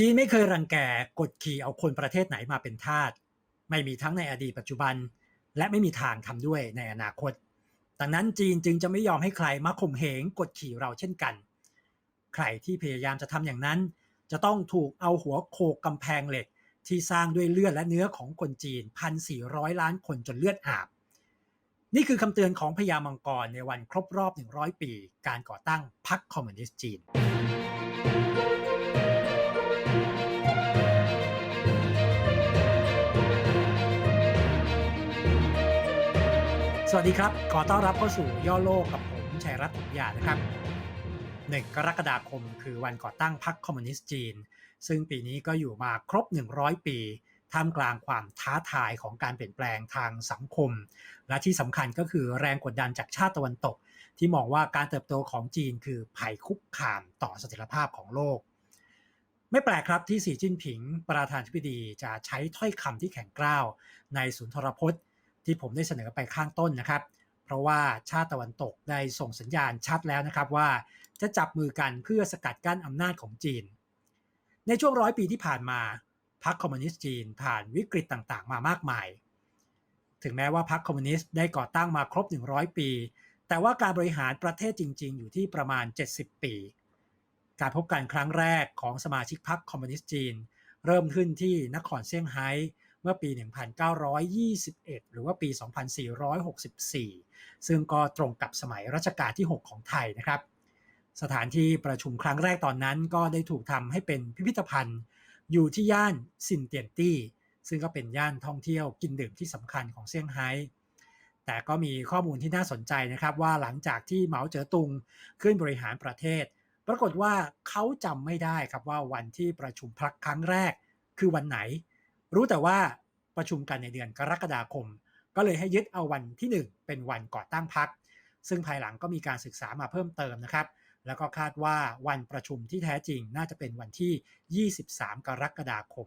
จีนไม่เคยรังแกกดขี่เอาคนประเทศไหนมาเป็นทาสไม่มีทั้งในอดีตปัจจุบัน และไม่มีทางทำด้วยในอนาคต ดังนั้นจีนจึงจะไม่ยอมให้ใครมาข่มเหงกดขี่เราเช่นกัน ใครที่พยายามจะทำอย่างนั้น จะต้องถูกเอาหัวโขกกำแพงเหล็ก ที่สร้างด้วยเลือดและเนื้อของคนจีน 1,400 ล้านคนจนเลือดอาบ นี่คือคำเตือนของพญามังกรในวันครบรอบ 100 ปี การก่อตั้งพรรคคอมมิวนิสต์จีน สวัสดีครับ ขอต้อนรับเข้าสู่ย่อโลกกับผมชัยรัตน์ถมยานะครับหนึ่งกรกฎาคมคือวันก่อตั้งพรรคคอมมิวนิสต์จีน ซึ่งปีนี้ก็อยู่มาครบ 100 ปี ท่ามกลางความท้าทายของการเปลี่ยนแปลงทางสังคม และที่สำคัญก็คือแรงกดดันจากชาติตะวันตก ที่มองว่าการเติบโตของจีนคือภัยคุกคามต่อเสถียรภาพของโลก ไม่แปลกครับที่สีจิ้นผิง ประธานธิบดีจะใช้ถ้อยคำที่แข็งกร้าว ในสุนทรพจน์ ที่ผมได้เสนอไปข้างต้นนะครับ เพราะว่าชาติตะวันตกได้ส่งสัญญาณชัดแล้วนะครับว่าจะจับมือกันเพื่อสกัดกั้นอำนาจของจีน ในช่วงร้อยปีที่ผ่านมาพรรคคอมมิวนิสต์จีนผ่านวิกฤตต่างๆ มามากมาย ถึงแม้ว่าพรรคคอมมิวนิสต์ได้ก่อตั้งมาครบ 100 ปี แต่ว่าการบริหารประเทศจริง ๆ อยู่ที่ประมาณ 70 ปี การพบกันครั้งแรกของสมาชิกพรรคคอมมิวนิสต์จีน เริ่มขึ้นที่นครเซี่ยงไฮ้ เมื่อปี 1921 หรือว่าปี 2464 ซึ่งก็ตรงกับสมัยรัชกาลที่ 6 ของไทยนะครับ สถานที่ประชุมครั้งแรกตอนนั้นก็ได้ถูกทำให้เป็นพิพิธภัณฑ์ อยู่ที่ย่านซินเตียนตี้ ซึ่งก็เป็นย่านท่องเที่ยวกินดื่มที่สำคัญของเซี่ยงไฮ้แต่ก็มีข้อมูลที่น่าสนใจนะครับว่าหลังจากที่เหมาเจ๋อตุงขึ้นบริหารประเทศ ปรากฏว่าเขาจำไม่ได้ครับว่าวันที่ประชุมพรรคครั้งแรก คือวันไหน รู้แต่ว่าประชุมกันในเดือนกรกฎาคม ก็เลยให้ยึดเอาวันที่ 1 เป็นวันก่อตั้งพรรคซึ่งภายหลังก็มีการศึกษามาเพิ่มเติมนะครับ แล้วก็คาดว่าวันประชุมที่แท้จริงน่าจะเป็นวันที่ 23 กรกฎาคม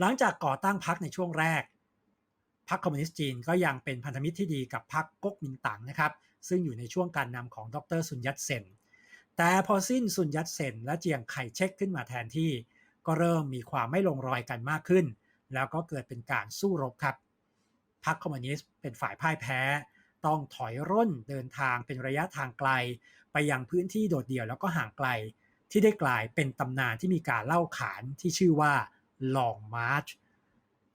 หลังจากก่อตั้งพรรคในช่วงแรกพรรคคอมมิวนิสต์จีนก็ยังเป็นพันธมิตรที่ดีกับพรรคก๊กมินตั๋งนะครับ ซึ่งอยู่ในช่วงการนำของดรซุนยัตเซนแต่พอสิ้นซุนยัตเซนและเจียงไคเชกขึ้นมาแทนที่ ก็เริ่มมีความไม่ลงรอยกันมากขึ้น แล้วก็เกิดเป็นการสู้รบครับพรรคคอมมิวนิสต์เป็นฝ่ายพ่ายแพ้ ต้องถอยร่นเดินทางเป็นระยะทางไกล ไปยังพื้นที่โดดเดี่ยวแล้วก็ห่างไกล ที่ได้กลายเป็นตำนานที่มีการเล่าขานที่ชื่อว่าลองมาร์ช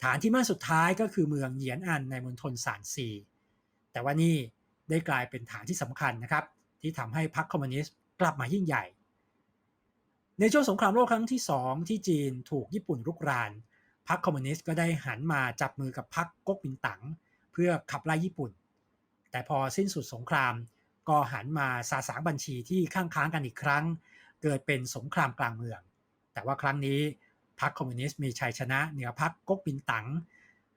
ฐานที่มั่นสุดท้ายก็คือเมืองเหยียนอันในมณฑลซานซีแต่ว่านี่ได้กลายเป็นฐานที่สำคัญนะครับ ที่ทำให้พรรคคอมมิวนิสต์กลับมายิ่งใหญ่ ในช่วงสงครามโลกครั้งที่ 2 ที่จีนถูกญี่ปุ่นรุกราน พรรคคอมมิวนิสต์ก็ได้หันมาจับมือกับพรรคก๊กมินตั๋งเพื่อขับไล่ญี่ปุ่น แต่พอสิ้นสุดสงคราม ก็หันมาสาสางบัญชีที่ข้างค้างกันอีกครั้ง เกิดเป็นสงครามกลางเมือง แต่ว่าครั้งนี้พรรคคอมมิวนิสต์มีชัยชนะเหนือพรรคก๊กมินตั๋ง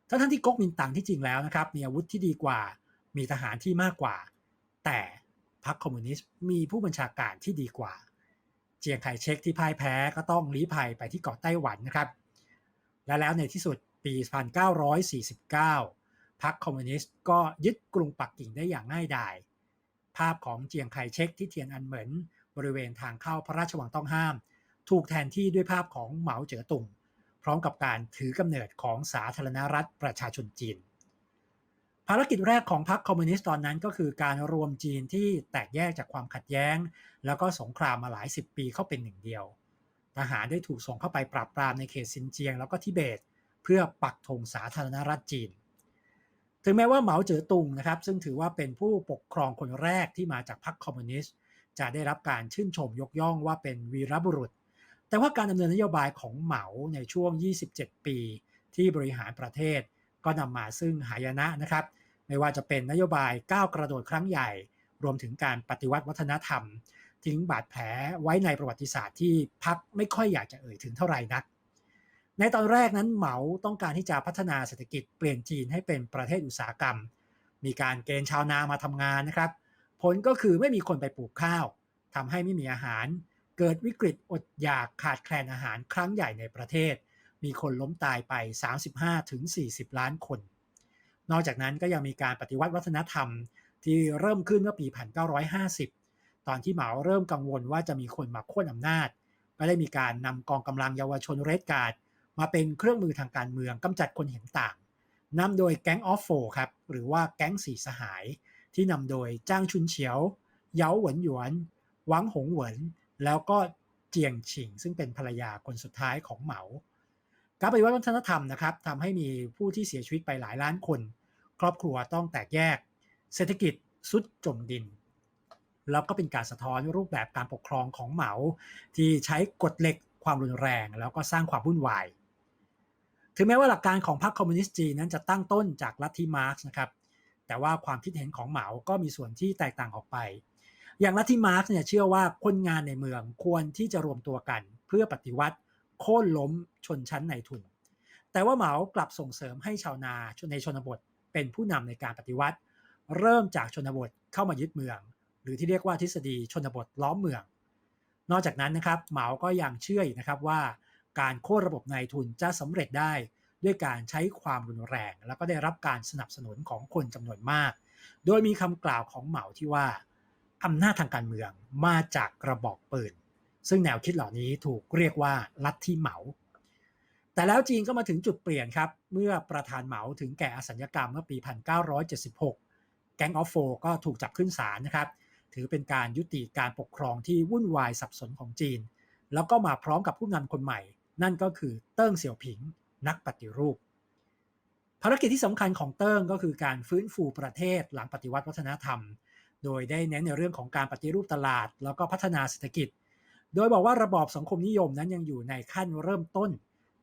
ทั้งทั้งที่ก๊กมินตั๋งที่จริงแล้วนะครับมีอาวุธที่ดีกว่า มีทหารที่มากกว่า แต่พรรคคอมมิวนิสต์มีผู้บัญชาการที่ดีกว่า เจียงไคเชกที่พ่ายแพ้ก็ต้องลี้ภัยไปที่เกาะไต้หวันนะครับ และแล้วในที่สุดปี 1949 พรรคคอมมิวนิสต์ก็ยึดกรุงปักกิ่งได้อย่างง่ายดาย ภาพของเจียงไคเชกที่เทียนอันเหมินบริเวณทางเข้าพระราชวังต้องห้าม ถูกแทนที่ด้วยภาพของเหมาเจ๋อตุง พร้อมกับการถือกำเนิดของสาธารณรัฐประชาชนจีน ภารกิจแรกของพรรคคอมมิวนิสต์ตอนนั้นก็คือการรวมจีนที่แตกแยกจากความขัดแย้ง แล้วก็สงครามมาหลายสิบปีเข้าเป็นหนึ่งเดียว ทหารได้ถูกส่งเข้าไปปราบปรามในเขตซินเจียงแล้วก็ทิเบต เพื่อปักธงสาธารณรัฐจีน ถึงแม้ว่าเหมาเจ๋อตุงนะครับซึ่งถือว่าเป็นผู้ปกครองคนแรกที่มาจากพรรคคอมมิวนิสต์จะได้รับการชื่นชมยกย่องว่าเป็นวีรบุรุษ แต่ว่าการดำเนินนโยบายของเหมาในช่วง 27 ปี ที่บริหารประเทศก็นำมาซึ่งหายนะนะครับ ไม่ว่าจะเป็นนโยบายก้าวกระโดดครั้งใหญ่ รวมถึงการปฏิวัติวัฒนธรรม ทิ้งบาดแผลไว้ในประวัติศาสตร์ที่พักไม่ค่อยอยากจะเอ่ยถึงเท่าไหร่นัก ในตอนแรกนั้นเหมาต้องการที่จะพัฒนาเศรษฐกิจเปลี่ยนจีนให้เป็นประเทศอุตสาหกรรม มีการเกณฑ์ชาวนามาทำงานนะครับ ผลก็คือไม่มีคนไปปลูกข้าวทำให้ไม่มีอาหาร เกิดวิกฤตอดอยากขาดแคลนอาหารครั้งใหญ่ในประเทศ มีคนล้มตายไป 35-40 ล้านคน นอกจากนั้นก็ยังมีการปฏิวัติวัฒนธรรม ที่เริ่มขึ้นเมื่อปี 1950 ตอนที่เหมาเริ่มกังวลว่าจะมีคนมาโค่นอำนาจ ก็ได้มีการนำกองกำลังเยาวชนเรดการ์ดมาเป็นเครื่องมือทางการเมืองกำจัดคนเห็นต่างนำโดยแก๊งออฟโฟครับหรือว่าแก๊งสีสหาย ที่นำโดยจ้างชุนเฉียว เย้าหวนหยวนหวังหงเหวินแล้วก็เจียงฉิง ซึ่งเป็นภรรยาคนสุดท้ายของเหมา การปฏิวัติวัฒนธรรมนะครับทำให้มีผู้ที่เสียชีวิตไปหลายล้านคน ครอบครัวต้องแตกแยก เศรษฐกิจสุดจมดิน แล้วก็เป็นการสะท้อนรูปแบบการปกครองของเหมาที่ใช้กฎเหล็กความรุนแรง แล้วก็สร้างความวุ่นวายถึงแม้ว่าหลักการของพรรคคอมมิวนิสต์จีนนั้นจะตั้งต้นจากลัทธิมาร์กนะครับแต่ว่าความคิดเห็นของเหมาก็มีส่วนที่แตกต่างออกไป อย่างลัทธิมาร์กเนี่ยเชื่อว่าคนงานในเมืองควรที่จะรวมตัวกันเพื่อปฏิวัติโค่นล้มชนชั้นในทุน แต่ว่าเหมากลับส่งเสริมให้ชาวนาในชนบท เป็นผู้นำในการปฏิวัติ เริ่มจากชนบทเข้ามายึดเมือง หรือที่เรียกว่าทฤษฎีชนบทล้อมเมือง นอกจากนั้นนะครับเหมาก็ยังเชื่ออนะครับว่าการโค่นระบบนายทุนจะสำเร็จได้ด้วยการใช้ความรุนแรง แล้วก็ได้รับการสนับสนุนของคนจำนวนมาก โดยมีคำกล่าวของเหมาที่ว่าอำนาจทางการเมืองมาจากกระบอกปืน ซึ่งแนวคิดเหล่านี้ถูกเรียกว่าลัทธิเหมา แต่แล้วจีนก็มาถึงจุดเปลี่ยนครับ เมื่อประธานเหมาถึงแก่อสัญญกรรมเมื่อปี 1976 แก๊งออฟโฟก็ถูกจับขึ้นศาลนะครับ ถือเป็นการยุติการปกครองที่วุ่นวายสับสนของจีน แล้วก็มาพร้อมกับผู้นำคนใหม่ นั่นก็คือเติ้งเสี่ยวผิง นักปฏิรูป ภารกิจที่สำคัญของเติ้งก็คือการฟื้นฟูประเทศหลังปฏิวัติวัฒนธรรม โดยได้เน้นในเรื่องของการปฏิรูปตลาด แล้วก็พัฒนาเศรษฐกิจ โดยบอกว่าระบอบสังคมนิยมนั้นยังอยู่ในขั้นเริ่มต้น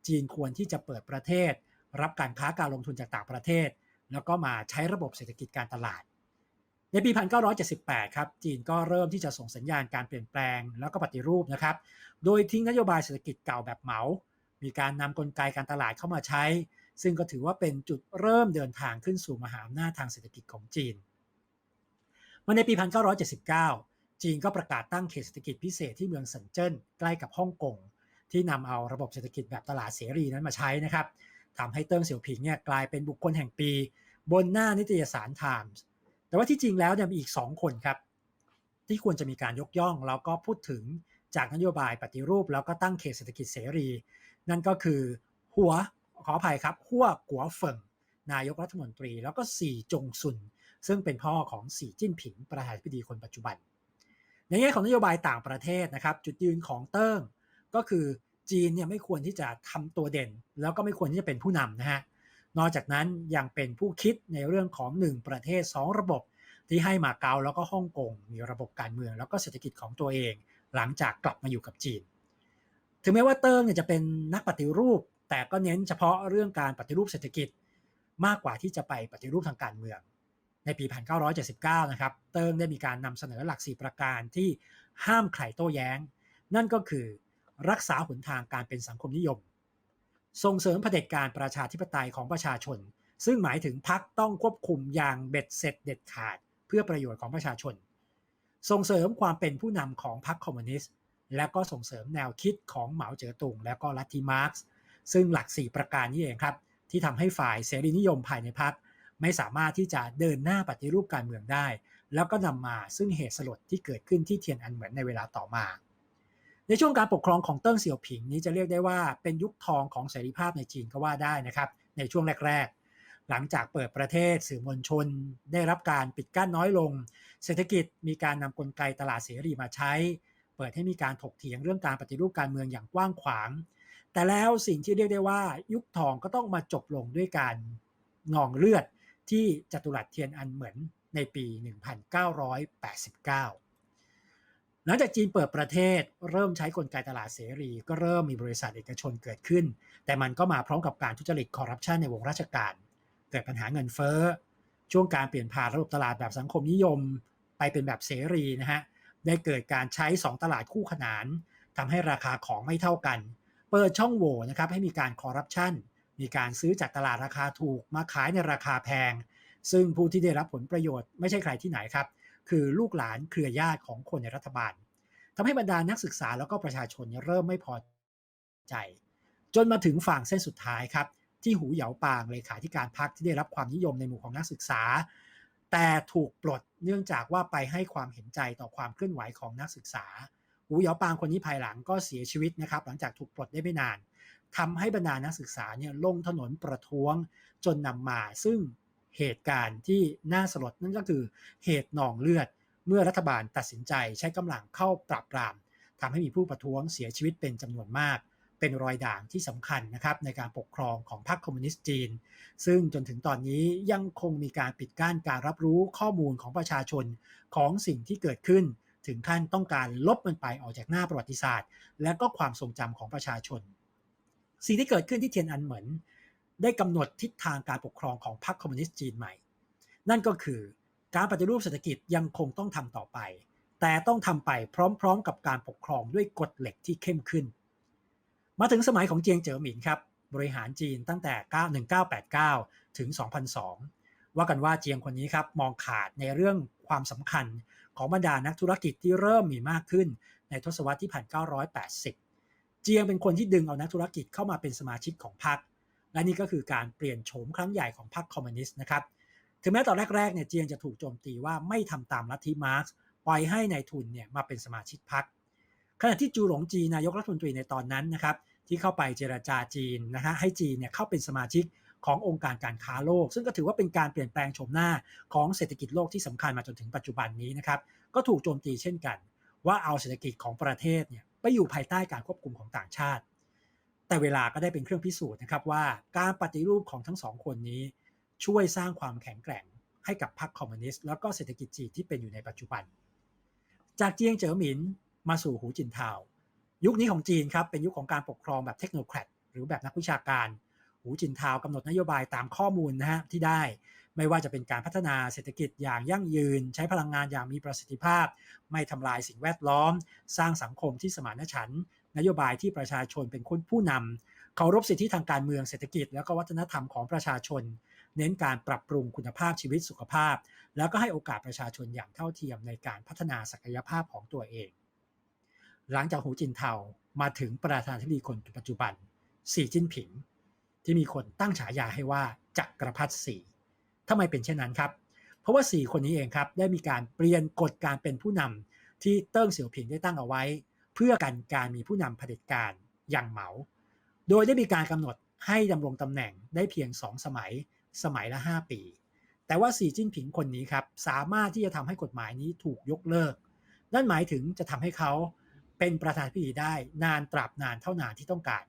จีนควรที่จะเปิดประเทศ รับการค้าการลงทุนจากต่างประเทศ แล้วก็มาใช้ระบบเศรษฐกิจการตลาด ในปี 1978 ครับ จีนก็เริ่มที่จะส่งสัญญาณการเปลี่ยนแปลง แล้วก็ปฏิรูปนะครับ โดยทิ้งนโยบายเศรษฐกิจเก่าแบบเหมา มีการนำกลไกการตลาดเข้ามาใช้ ซึ่งก็ถือว่าเป็นจุดเริ่มเดินทางขึ้นสู่มหาอำนาจทางเศรษฐกิจของจีนมาในปี 1979 จีนก็ประกาศตั้งเขตเศรษฐกิจพิเศษที่เมืองเซินเจิ้นใกล้กับฮ่องกง ที่นำเอาระบบเศรษฐกิจแบบตลาดเสรีนั้นมาใช้นะครับทำให้เติ้งเสี่ยวผิงเนี่ยกลายเป็นบุคคลแห่งปี บนหน้านิตยสารไทมส์แต่ว่าที่จริงแล้วเนี่ยมีอีก 2 คนครับ ที่ควรจะมีการยกย่องแล้วก็พูดถึงจากนโยบายปฏิรูป แล้วก็ตั้งเขตเศรษฐกิจเสรี นั่นก็คือหัวขออภัยครับ หัวกัวเฟิงนายกรัฐมนตรี แล้วก็สี่จงซุน ซึ่งเป็นพ่อของสีจิ้นผิงประธานาธิบดีคนปัจจุบัน ในแง่ของนโยบายต่างประเทศนะครับ จุดยืนของเติ้ง ก็คือจีนเนี่ยไม่ควรที่จะทำตัวเด่น แล้วก็ไม่ควรที่จะเป็นผู้นำนะฮะนอกจากนั้นยังเป็นผู้คิดในเรื่องของ 1 ประเทศ 2 ระบบที่ให้มาเก๊าแล้วก็ฮ่องกงมีระบบการเมือง แล้วก็เศรษฐกิจของตัวเอง หลังจากกลับมาอยู่กับจีน ถึงแม้ว่าเติ้งเนี่ยจะเป็นนักปฏิรูป แต่ก็เน้นเฉพาะเรื่องการปฏิรูปเศรษฐกิจ มากกว่าที่จะไปปฏิรูปทางการเมือง ในปี 1979 นะครับ เติ้งได้มีการนำเสนอหลัก 4 ประการที่ห้ามใครโต้แย้ง นั่นก็คือ รักษาหนทางการเป็นสังคมนิยม ส่งเสริมเผด็จการประชาธิปไตยของประชาชน ซึ่งหมายถึงพักต้องควบคุมอย่างเบ็ดเสร็จเด็ดขาด เพื่อประโยชน์ของประชาชน ส่งเสริมความเป็นผู้นำของพรรคคอมมิวนิสต์และก็ส่งเสริมแนวคิดของเหมาเจ๋อตุง และก็ลัทธิมาร์กซ์ซึ่งหลัก 4 ประการนี้เองครับ ที่ทำให้ฝ่ายเสรีนิยมภายในพรรคไม่สามารถที่จะเดินหน้าปฏิรูปการเมืองได้ แล้วก็นำมาซึ่งเหตุสลดที่เกิดขึ้นที่เทียนอันเหมือนในเวลาต่อมา ในช่วงการปกครองของเติ้งเสี่ยวผิงนี้จะเรียกได้ว่าเป็นยุคทองของเสรีภาพในจีนก็ว่าได้นะครับในช่วงแรก ๆ หลังจากเปิดประเทศสื่อมวลชน ได้รับการปิดกั้นน้อยลง เศรษฐกิจมีการนำกลไกตลาดเสรีมาใช้ เปิดให้มีการถกเถียงเรื่องการปฏิรูปการเมืองอย่างกว้างขวาง แต่แล้วสิ่งที่เรียกได้ว่ายุคทองก็ต้องมาจบลงด้วยการนองเลือดที่จัตุรัสเทียนอันเหมือนในปี 1989 หลังจากจีนเปิดประเทศเริ่มใช้กลไกตลาดเสรี ก็เริ่มมีบริษัทเอกชนเกิดขึ้น แต่มันก็มาพร้อมกับการทุจริตคอร์รัปชันในวงราชการ เกิดปัญหาเงินเฟ้อ ช่วงการเปลี่ยนผ่านระบบตลาดแบบสังคมนิยม ไปเป็นแบบเสรีนะฮะได้เกิดการใช้ 2 ตลาดคู่ขนานทำให้ราคาของไม่เท่ากัน เปิดช่องโหว่นะครับให้มีการคอร์รัปชันมีการซื้อจากตลาดราคาถูกมาขายในราคาแพง ซึ่งผู้ที่ได้รับผลประโยชน์ไม่ใช่ใครที่ไหนครับ คือลูกหลานเครือญาติของคนในรัฐบาลทำให้บรรดานักศึกษาแล้วก็ประชาชนเริ่มไม่พอใจ จนมาถึงฝั่งเส้นสุดท้ายครับที่หูเหยาปางเลขาธิการพรรคที่ได้รับความนิยมในหมู่ของนักศึกษา แต่ถูกปลดเนื่องจากว่าไปให้ความเห็นใจต่อความเคลื่อนไหวของนักศึกษา หูเหยาปางคนนี้ภายหลังก็เสียชีวิตนะครับ หลังจากถูกปลดได้ไม่นานทำให้บรรดานักศึกษาเนี่ยลงถนนประท้วงจนนำมาซึ่ง เหตุการณ์ที่น่าสลดนั่นก็คือเหตุหนองเลือด เมื่อรัฐบาลตัดสินใจใช้กำลังเข้าปราบปรามทำให้มีผู้ประท้วงเสียชีวิตเป็นจำนวนมาก เป็นรอยด่างที่สำคัญนะครับในการปกครองของพรรคคอมมิวนิสต์จีน ซึ่งจนถึงตอนนี้ยังคงมีการปิดกั้นการรับรู้ข้อมูลของประชาชนของสิ่งที่เกิดขึ้น ถึงขั้นต้องการลบมันไปออกจากหน้าประวัติศาสตร์ และก็ความทรงจำของประชาชน สิ่งที่เกิดขึ้นที่เทียนอันเหมิน ได้กำหนดทิศทางการปกครองของพรรคคอมมิวนิสต์จีนใหม่ นั่นก็คือการปฏิรูปเศรษฐกิจยังคงต้องทำต่อไป แต่ต้องทำไปพร้อมๆ กับการปกครองด้วยกฎเหล็กที่เข้มขึ้น มาถึงสมัยของเจียงเจ๋อหมินครับ บริหารจีนตั้งแต่ 1989 ถึง 2002 ว่ากันว่าเจียงคนนี้ครับมองขาดในเรื่องความสำคัญของบรรดานักธุรกิจที่เริ่มมีมากขึ้นในทศวรรษที่ 1980 เจียงเป็นคนที่ดึงเอานักธุรกิจเข้ามาเป็นสมาชิกของพรรค และนี่ก็คือการเปลี่ยนโฉมครั้งใหญ่ของพรรคคอมมิวนิสต์นะครับถึงแม้ตอนแรกๆเนี่ยเจียงจะถูกโจมตีว่าไม่ทำตามลัทธิมาร์กซ์ปล่อยให้ในายทุนเนี่ยมาเป็นสมาชิกพรรคขณะที่จูหลงจีนายกรัฐมนตรีในตอนนั้นนะครับที่เข้าไปเจรจาจีนนะฮะให้จีนเนี่ยเข้าเป็นสมาชิกขององค์การการค้าโลก ซึ่งก็ถือว่าเป็นการเปลี่ยนแปลงโฉมหน้าของเศรษฐกิจโลกที่สำคัญมาจนถึงปัจจุบันนี้นะครับก็ถูกโจมตีเช่นกัน ว่าเอาเศรษฐกิจของประเทศเนี่ยไปอยู่ภายใต้การควบคุมของต่างชาติ แต่เวลาก็ได้เป็นเครื่องพิสูจน์นะครับว่าการปฏิรูปของทั้งสองคนนี้ ช่วยสร้างความแข็งแกร่งให้กับพรรคคอมมิวนิสต์แล้วก็เศรษฐกิจจีนที่เป็นอยู่ในปัจจุบัน จากเจียงเจ๋อหมินมาสู่หูจินเทายุคนี้ของจีนครับเป็นยุคของการปกครองแบบเทคโนแครดหรือแบบนักวิชาการ หูจินเทากำหนดนโยบายตามข้อมูลนะฮะที่ได้ ไม่ว่าจะเป็นการพัฒนาเศรษฐกิจอย่างยั่งยืน ใช้พลังงานอย่างมีประสิทธิภาพ ไม่ทำลายสิ่งแวดล้อม สร้างสังคมที่สมานฉันท์ นโยบายที่ประชาชนเป็นคนผู้นำเคารพสิทธิทางการเมืองเศรษฐกิจ แล้วก็วัฒนธรรมของประชาชน เน้นการปรับปรุงคุณภาพชีวิตสุขภาพ แล้วก็ให้โอกาสประชาชนอย่างเท่าเทียมในการพัฒนาศักยภาพของตัวเอง หลังจากหูจินเทามาถึงประธานาธิบดีคนปัจจุบันสีจิ้นผิง ที่มีคนตั้งฉายาให้ว่าจักรพรรดิสีทำไมเป็นเช่นนั้นครับ เพราะว่าสี่คนนี้เองครับได้มีการเปลี่ยนกฎการเป็นผู้นำที่เติ้งเสี่ยวผิงได้ตั้งเอาไว้ เพื่อกันการมีผู้นำเผด็จการอย่างเหมา โดยได้มีการกำหนดให้ดำรงตำแหน่งได้เพียง 2 สมัย สมัยละ 5 ปี แต่ว่าสีจิ้นผิงคนนี้ครับสามารถที่จะทำให้กฎหมายนี้ถูกยกเลิก นั่นหมายถึงจะทำให้เขาเป็นประธานพิธีได้นานตราบนานเท่านานที่ต้องการ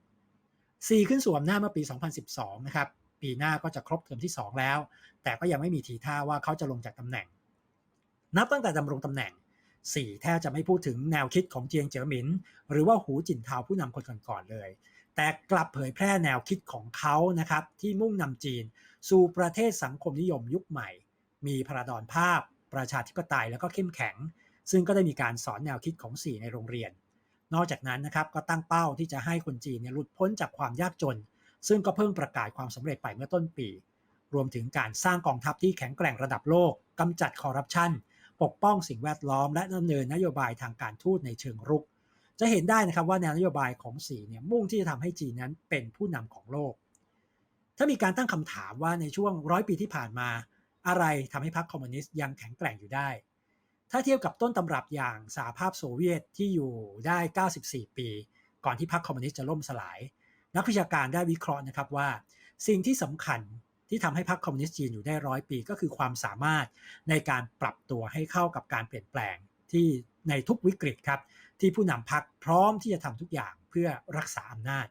ซีขึ้นสู่อำนาจเมื่อปี 2012 นะครับ ปีหน้าก็จะครบเทอมที่ 2 แล้ว แต่ก็ยังไม่มีทีท่าว่าเขาจะลงจากตำแหน่ง นับตั้งแต่ดำรงตำแหน่ง สี่แทบจะไม่พูดถึงแนวคิดของเจียงเจ๋อหมิน หรือว่าหูจินเทาผู้นำคนก่อนๆเลย แต่กลับเผยแพร่แนวคิดของเขานะครับที่มุ่งนำจีน สู่ประเทศสังคมนิยมยุคใหม่ มีพระดอนภาพ ประชาธิปไตยแล้วก็เข้มแข็ง ซึ่งก็ได้มีการสอนแนวคิดของสี่ในโรงเรียน นอกจากนั้นนะครับก็ตั้งเป้าที่จะให้คนจีนเนี่ยหลุดพ้นจากความยากจน ซึ่งก็เพิ่งประกาศความสำเร็จไปเมื่อต้นปี รวมถึงการสร้างกองทัพที่แข็งแกร่งระดับโลกกำจัดคอร์รัปชัน ปกป้องสิ่งแวดล้อมและดำเนินนโยบายทางการทูตในเชิงรุก จะเห็นได้นะครับว่าแนวนโยบายของสีเนี่ยมุ่งที่จะทำให้จีนนั้นเป็นผู้นำของโลก ถ้ามีการตั้งคำถามว่าในช่วงร้อยปีที่ผ่านมา อะไรทำให้พรรคคอมมิวนิสต์ยังแข็งแกร่งอยู่ได้ ถ้าเทียบกับต้นตำรับอย่างสหภาพโซเวียตที่อยู่ได้ 94 ปี ก่อนที่พรรคคอมมิวนิสต์จะล่มสลาย นักวิชาการได้วิเคราะห์นะครับว่า สิ่งที่สำคัญ ที่ทำให้พรรคคอมมิวนิสต์จีนอยู่ได้ร้อยปี ก็คือความสามารถในการปรับตัวให้เข้ากับการเปลี่ยนแปลงที่ในทุกวิกฤตครับที่ผู้นำพรรคพร้อมที่จะทำทุกอย่างเพื่อรักษาอำนาจ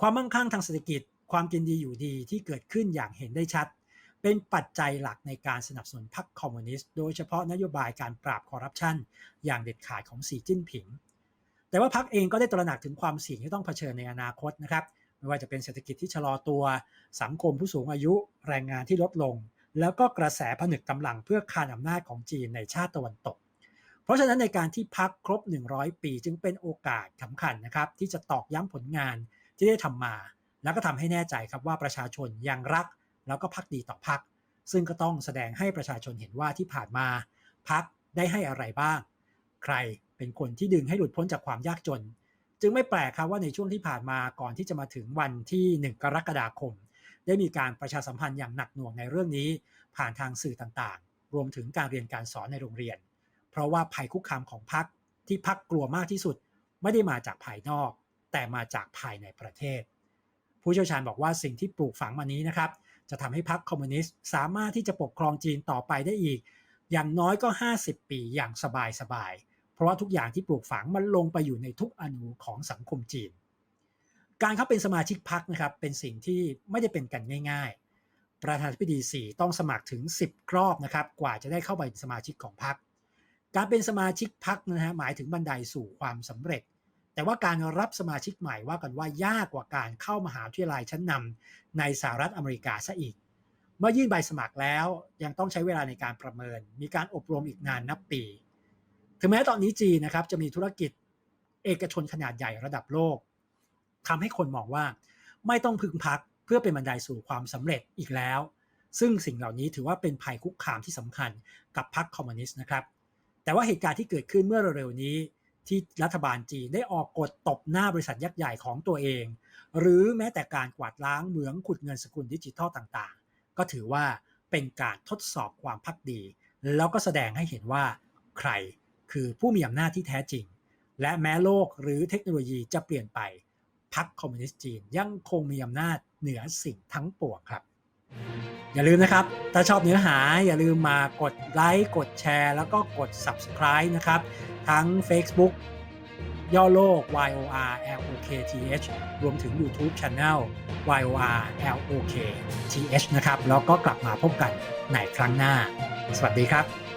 ความมั่งคั่งทางเศรษฐกิจ ความกินดีอยู่ดีที่เกิดขึ้นอย่างเห็นได้ชัด เป็นปัจจัยหลักในการสนับสนุนพรรคคอมมิวนิสต์โดยเฉพาะนโยบายการปราบคอร์รัปชันอย่างเด็ดขาดของสีจิ้นผิงแต่ว่าพรรคเองก็ได้ตระหนักถึงความเสี่ยงที่ต้องเผชิญในอนาคตนะครับ ไม่ว่าจะเป็นเศรษฐกิจที่ชะลอตัว สังคมผู้สูงอายุแรงงานที่ลดลง แล้วก็กระแสผนึกกำลังเพื่อคานอำนาจของจีนในชาติตะวันตก เพราะฉะนั้นในการที่พักครบ 100 ปีจึงเป็นโอกาสสำคัญนะครับ ที่จะตอกย้ำผลงานที่ได้ทำมา แล้วก็ทำให้แน่ใจครับว่าประชาชนยังรัก แล้วก็พักดีต่อพัก ซึ่งก็ต้องแสดงให้ประชาชนเห็นว่าที่ผ่านมา พักได้ให้อะไรบ้าง ใครเป็นคนที่ดึงให้หลุดพ้นจากความยากจน จึงไม่แปลกครับว่าในช่วงที่ผ่านมาก่อนที่จะมาถึงวันที่ 1 กรกฎาคม ได้มีการประชาสัมพันธ์อย่างหนักหน่วงในเรื่องนี้ ผ่านทางสื่อต่างๆ รวมถึงการเรียนการสอนในโรงเรียน เพราะว่าภัยคุกคามของพรรคที่พรรคกลัวมากที่สุด ไม่ได้มาจากภายนอก แต่มาจากภายในประเทศ ผู้เชี่ยวชาญบอกว่าสิ่งที่ปลูกฝังมานี้นะครับ จะทำให้พรรคคอมมิวนิสต์สามารถที่จะปกครองจีนต่อไปได้อีก อย่างน้อยก็ 50 ปีอย่างสบายๆเพ ราะว่าทุกอย่างที่ปลูกฝังมันลงไปอยู่ในทุกอนูของสังคมจีน การเข้าเป็นสมาชิกพรรคนะครับเป็นสิ่งที่ไม่ได้เป็นกันง่าย ๆ ประธานาธิบดี4ต้องสมัครถึง 10 รอบนะครับกว่าจะได้เข้าไปเป็นสมาชิกของพรรคการเป็นสมาชิกพรรคนะฮะหมายถึงบันไดสู่ความสำเร็จ แต่ว่าการรับสมาชิกใหม่ว่ากันว่ายากกว่าการเข้ามหาวิทยาลัยชั้นนำในสหรัฐอเมริกาซะอีก เมื่อยื่นใบสมัครแล้วยังต้องใช้เวลาในการประเมิน มีการอบรมอีกนานนับปี ถึงแม้ตอนนี้จีนนะครับจะมีธุรกิจเอกชนขนาดใหญ่ระดับโลกทำให้คนมองว่าไม่ต้องพึงพักเพื่อเป็นบันไดสู่ความสำเร็จอีกแล้ว ซึ่งสิ่งเหล่านี้ถือว่าเป็นภัยคุกคามที่สำคัญกับพรรคคอมมิวนิสต์นะครับ แต่ว่าเหตุการณ์ที่เกิดขึ้นเมื่อเร็วๆนี้ที่รัฐบาลจีนได้ออกกฎตบหน้าบริษัทยักษ์ใหญ่ของตัวเอง หรือแม้แต่การกวาดล้างเหมืองขุดเงินสกุลดิจิทัลต่างๆ ก็ถือว่าเป็นการทดสอบความพักดี แล้วก็แสดงให้เห็นว่าใคร คือผู้มีอำนาจที่แท้จริง และแม้โลกหรือเทคโนโลยีจะเปลี่ยนไปพรรคคอมมิวนิสต์จีนยังคงมีอำนาจเหนือสิ่งทั้งปวงครับ อย่าลืมนะครับ ถ้าชอบเนื้อหาอย่าลืมมากดไลค์กดแชร์ แล้วก็กด Subscribe นะครับ ทั้ง Facebook ย่อโลก YOR LOKTH รวมถึง YouTube Channel YOR LOKTH นะครับ แล้วก็กลับมาพบกันในครั้งหน้า สวัสดีครับ